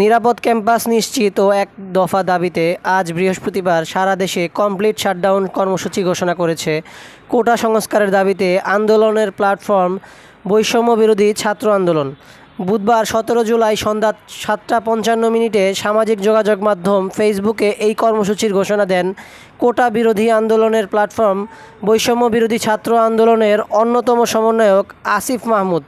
নিরাপদ ক্যাম্পাস নিশ্চিত ও এক দফা দাবিতে আজ বৃহস্পতিবার সারা দেশে কমপ্লিট শাটডাউন কর্মসূচি ঘোষণা করেছে। কোটা সংস্কারের দাবিতে আন্দোলনের প্ল্যাটফর্ম বৈষম্য বিরোধী ছাত্র আন্দোলন। বুধবার সতেরো জুলাই সন্ধ্যা সাতটা পঞ্চান্ন মিনিটে সামাজিক যোগাযোগ মাধ্যম ফেসবুকে এই কর্মসূচির ঘোষণা দেন। কোটা বিরোধী আন্দোলনের প্ল্যাটফর্ম বৈষম্য বিরোধী ছাত্র আন্দোলনের অন্যতম সমন্বয়ক আসিফ মাহমুদ।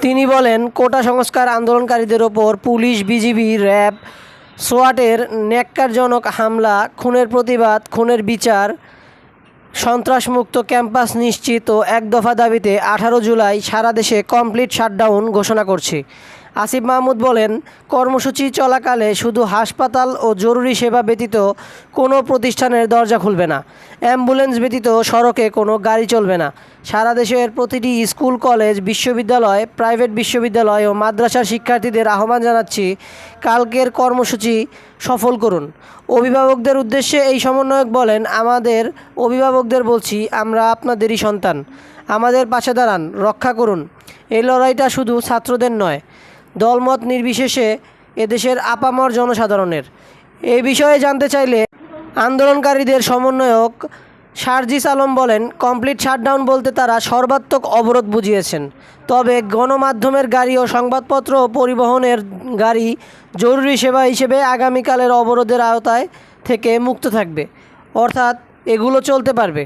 তিনি বলেন, কোটা সংস্কার আন্দোলনকারীদের ওপর পুলিশ, বিজিবি, র্যাব, সোয়াটের ন্যাক্কারজনক হামলা, খুনের প্রতিবাদ, খুনের বিচার, সন্ত্রাসমুক্ত ক্যাম্পাস নিশ্চিত ও এক দফা দাবিতে আঠারো জুলাই সারা দেশে কমপ্লিট শাটডাউন ঘোষণা করছি। আসিফ মাহমুদ বলেন, কর্মসূচি চলাকালে শুধু হাসপাতাল ও জরুরি সেবা ব্যতীত কোনো প্রতিষ্ঠানের দরজা খুলবে না। অ্যাম্বুলেন্স ব্যতীত সড়কে কোনো গাড়ি চলবে না। সারা দেশের প্রতিটি স্কুল, কলেজ, বিশ্ববিদ্যালয়, প্রাইভেট বিশ্ববিদ্যালয় ও মাদ্রাসার শিক্ষার্থীদের আহ্বান জানাচ্ছি, কালকের কর্মসূচি সফল করুন। অভিভাবকদের উদ্দেশ্যে এই সমন্বয়ক বলেন, আমাদের অভিভাবকদের বলছি, আমরা আপনাদেরই সন্তান। আমাদের পাশে দাঁড়ান, রক্ষা করুন। এই লড়াইটা শুধু ছাত্রদের নয় দলমত নির্বিশেষে এদেশের আপামর জনসাধারণের। এ বিষয়ে জানতে চাইলে আন্দোলনকারীদের সমন্বয়ক সার্জিস আলম বলেন, কমপ্লিট শাটডাউন বলতে তারা সর্বাত্মক অবরোধ বুঝিয়েছেন। তবে গণমাধ্যমের গাড়ি ও সংবাদপত্র পরিবহনের গাড়ি জরুরি সেবা হিসেবে আগামীকালের অবরোধের আওতায় থেকে মুক্ত থাকবে। অর্থাৎ এগুলো চলতে পারবে।